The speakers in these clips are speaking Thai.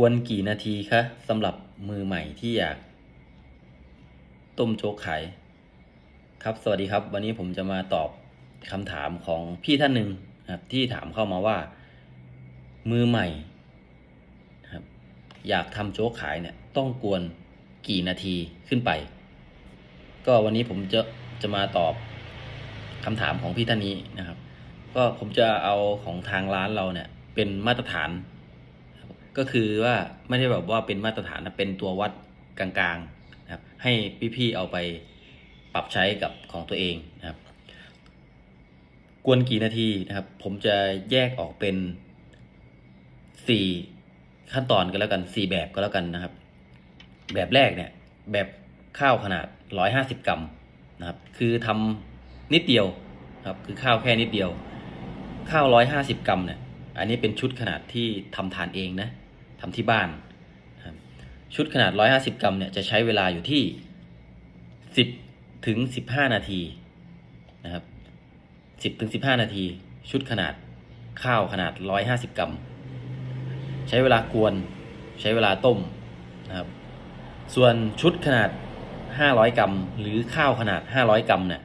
กวนกี่นาทีคะสำหรับมือใหม่ที่อยาก ต้มโจ๊กขายครับสวัสดีครับ วันนี้ผมจะมาตอบคำถามของพี่ท่านหนึ่งครับ ที่ถามเข้ามาว่า มือใหม่ครับ อยากทำโจ๊กขายเนี่ย ต้องกวนกี่นาทีขึ้นไป ก็วันนี้ผมจะจะมาตอบคำถามของพี่ท่านนี้นะครับ ก็ผมจะเอาของทางร้านเราเนี่ย เป็นมาตรฐาน ก็คือว่าไม่ได้แบบว่าเป็นมาตรฐานนะเป็นตัววัดกลางๆนะครับให้พี่ๆเอาไปปรับใช้กับของตัวเองนะครับ กวนกี่นาทีนะครับ ผมจะแยกออกเป็นสี่ขั้นตอนก็แล้วกันสี่แบบก็แล้วกันนะครับ แบบแรกเนี่ยแบบข้าวขนาดร้อยห้าสิบกรัมนะครับ คือทำนิดเดียวครับคือข้าวแค่นิดเดียว ข้าวร้อยห้าสิบกรัมเนี่ยอันนี้เป็นชุดขนาดที่ทำทานเองนะ ทำที่บ้าน ชุดขนาด 150 กรัมเนี่ยจะใช้เวลาอยู่ที่ 10ถึง15 นาทีนะครับ10ถึง15 นาที ชุดขนาดข้าวขนาด 150 กรัม ใช้เวลากวนใช้เวลาต้มนะครับส่วนชุดขนาด 500 กรัม หรือข้าวขนาด 500 กรัมเนี่ย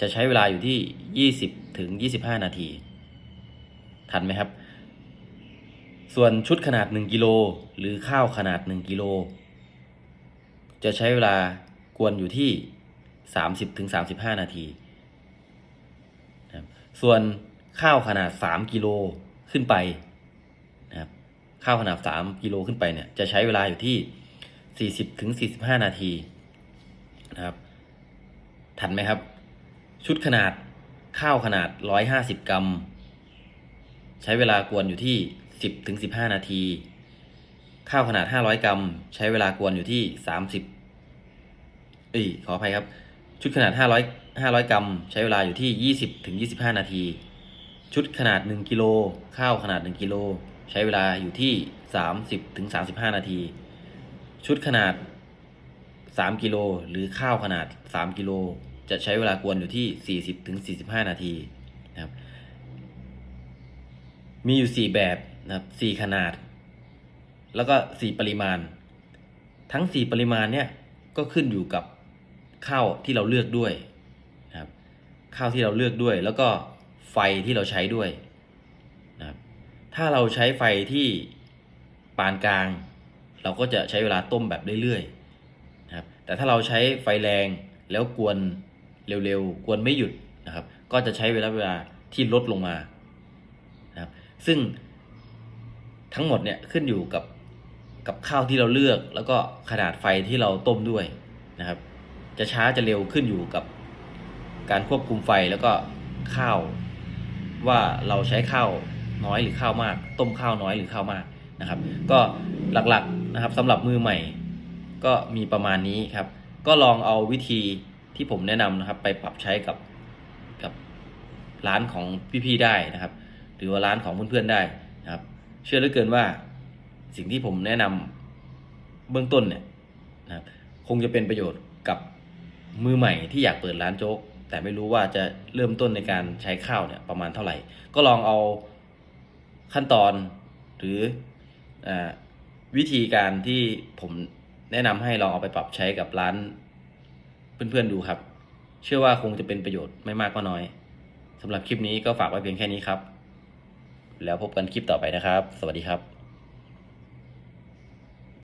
จะใช้เวลาอยู่ที่ 20ถึง25 นาที ทันไหมครับ ส่วนชุดขนาด 1กิโลหรือข้าวขนาด 1กิโลจะใช้เวลากวนอยู่ที่ 30ถึง35 นาทีนะครับส่วนข้าวขนาด 3กิโลขึ้นไปนะครับข้าวขนาด 3กิโลขึ้นไปเนี่ยจะใช้เวลาอยู่ที่ 40ถึง45 นาทีนะครับ ทันไหมครับ ชุดขนาดข้าวขนาด 150 กรัม ใช้เวลากวนอยู่ที่ 10ถึง15 นาที ข้าวขนาด 500 กรัม ใช้เวลากวนอยู่ที่ 30เอ้ยขออภัยครับ ชุดขนาด 500 500 กรัม ใช้เวลาอยู่ที่ 20ถึง25 นาที ชุดขนาด 1 กิโล ข้าวขนาด 1 กิโล ใช้เวลาอยู่ที่ 30ถึง35 นาที ชุดขนาด 3 กิโล หรือข้าวขนาด 3 กิโล จะใช้เวลากวนอยู่ที่ 40ถึง45 นาทีนะครับมีอยู่สี่แบบ นะครับสี่ขนาด แล้วก็สี่ปริมาณ ทั้งสี่ปริมาณเนี่ยก็ขึ้นอยู่กับข้าวที่เราเลือกด้วยนะครับข้าวที่เราเลือกด้วย แล้วก็ไฟที่เราใช้ด้วยนะครับถ้าเราใช้ไฟที่ปานกลาง เราก็จะใช้เวลาต้มแบบเรื่อยๆนะครับแต่ถ้าเราใช้ไฟแรงแล้วกวนเร็วๆ กวนไม่หยุดนะครับ ก็จะใช้เวลาเวลาที่ลดลงมานะครับซึ่ง ทั้งหมดเนี่ยขึ้นอยู่กับกับข้าวที่เราเลือก แล้วก็ขนาดไฟที่เราต้มด้วยนะครับ จะช้าจะเร็วขึ้นอยู่กับการควบคุมไฟแล้วก็ข้าว ว่าเราใช้ข้าวน้อยหรือข้าวมาก ต้มข้าวน้อยหรือข้าวมากนะครับ ก็หลักๆนะครับสำหรับมือใหม่ ก็มีประมาณนี้ครับ ก็ลองเอาวิธีที่ผมแนะนำนะครับ ไปปรับใช้กับกับร้านของพี่ๆได้นะครับ หรือว่าร้านของเพื่อนๆได้นะครับ เชื่อเหลือเกินว่าสิ่งที่ผมแนะนำเบื้องต้นเนี่ยนะครับคงจะเป็นประโยชน์กับมือใหม่ที่อยากเปิดร้านโจ๊ก แต่ไม่รู้ว่าจะเริ่มต้นในการใช้ข้าวเนี่ยประมาณเท่าไหร่ ก็ลองเอาขั้นตอนหรืออวิธีการที่ผมแนะนำให้ลองเอาไปปรับใช้กับร้านเพื่อนๆดูครับ เชื่อว่าคงจะเป็นประโยชน์ไม่มากก็น้อยสำหรับคลิปนี้ก็ฝากไว้เพียงแค่นี้ครับ แล้วพบกันคลิปต่อไปนะครับ สวัสดีครับ